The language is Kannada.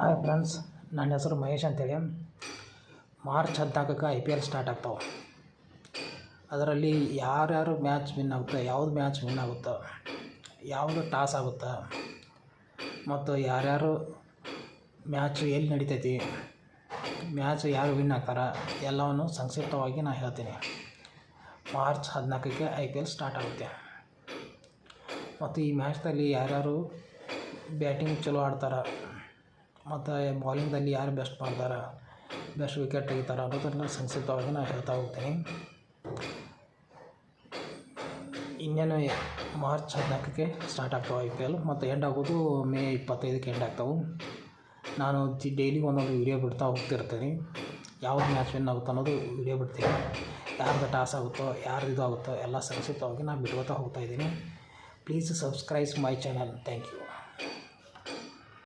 ಹಾಯ್ ಫ್ರೆಂಡ್ಸ್, ನನ್ನ ಹೆಸರು ಮಹೇಶ್ ಅಂತೇಳಿ. ಮಾರ್ಚ್ ಹದಿನಾಲ್ಕಕ್ಕೆ ಐ ಪಿ ಎಲ್ ಸ್ಟಾರ್ಟ್ ಆಗ್ತಾವೆ. ಅದರಲ್ಲಿ ಯಾರ್ಯಾರು ಮ್ಯಾಚ್ ವಿನ್ ಆಗುತ್ತೆ, ಯಾವ್ದು ಮ್ಯಾಚ್ ವಿನ್ ಆಗುತ್ತೆ, ಯಾವುದು ಟಾಸ್ ಆಗುತ್ತೆ, ಮತ್ತು ಯಾರ್ಯಾರು ಮ್ಯಾಚ್ ಎಲ್ಲಿ ನಡಿತೈತಿ ಮ್ಯಾಚ್ ಯಾರು ವಿನ್ ಆಗ್ತಾರೆ, ಎಲ್ಲವನ್ನು ಸಂಕ್ಷಿಪ್ತವಾಗಿ ನಾನು ಹೇಳ್ತೀನಿ. ಮಾರ್ಚ್ ಹದಿನಾಲ್ಕಕ್ಕೆ ಐ ಪಿ ಎಲ್ ಸ್ಟಾರ್ಟ್ ಆಗುತ್ತೆ. ಮತ್ತು ಈ ಮ್ಯಾಚ್ದಲ್ಲಿ ಯಾರ್ಯಾರು ಬ್ಯಾಟಿಂಗ್ ಚಲೋ ಆಡ್ತಾರೆ ಮತ್ತು ಬಾಲಿಂಗ್ದಲ್ಲಿ ಯಾರು ಬೆಸ್ಟ್ ಮಾಡ್ತಾರೆ? ಬೆಸ್ಟ್ ವಿಕೆಟ್ ತೆಗಿತಾರೆ ಅನ್ನೋದನ್ನು ಸಂಕ್ಷಿಪ್ತವಾಗಿ ನಾನು ಹೇಳ್ತಾ ಹೋಗ್ತೀನಿ. ಇನ್ನೇನು ಮಾರ್ಚ್ ಹದಿನಾಲ್ಕಕ್ಕೆ ಸ್ಟಾರ್ಟ್ ಆಗ್ತಾವೆ ಐ ಪಿ ಎಲ್ ಮತ್ತು ಎಂಡ್ ಆಗೋದು ಮೇ ಇಪ್ಪತ್ತೈದಕ್ಕೆ ಎಂಡ್ ಆಗ್ತಾವೆ. ನಾನು ಡೈಲಿ ಒಂದೊಂದು ವೀಡಿಯೋ ಬಿಡ್ತಾ ಹೋಗ್ತಿರ್ತೀನಿ. ಯಾವ್ದು ಮ್ಯಾಚ್ ವಿನ್ ಆಗುತ್ತೆ ಅನ್ನೋದು ವೀಡಿಯೋ ಬಿಡ್ತೀನಿ. ಯಾರ್ದು ಟಾಸ್ ಆಗುತ್ತೋ, ಯಾರ್ದು ಇದು ಆಗುತ್ತೋ ಎಲ್ಲ ಸಂಕ್ಷಿಪ್ತವಾಗಿ ನಾನು ಬಿಟ್ಕೋತಾ ಹೋಗ್ತಾಯಿದ್ದೀನಿ please subscribe my channel thank you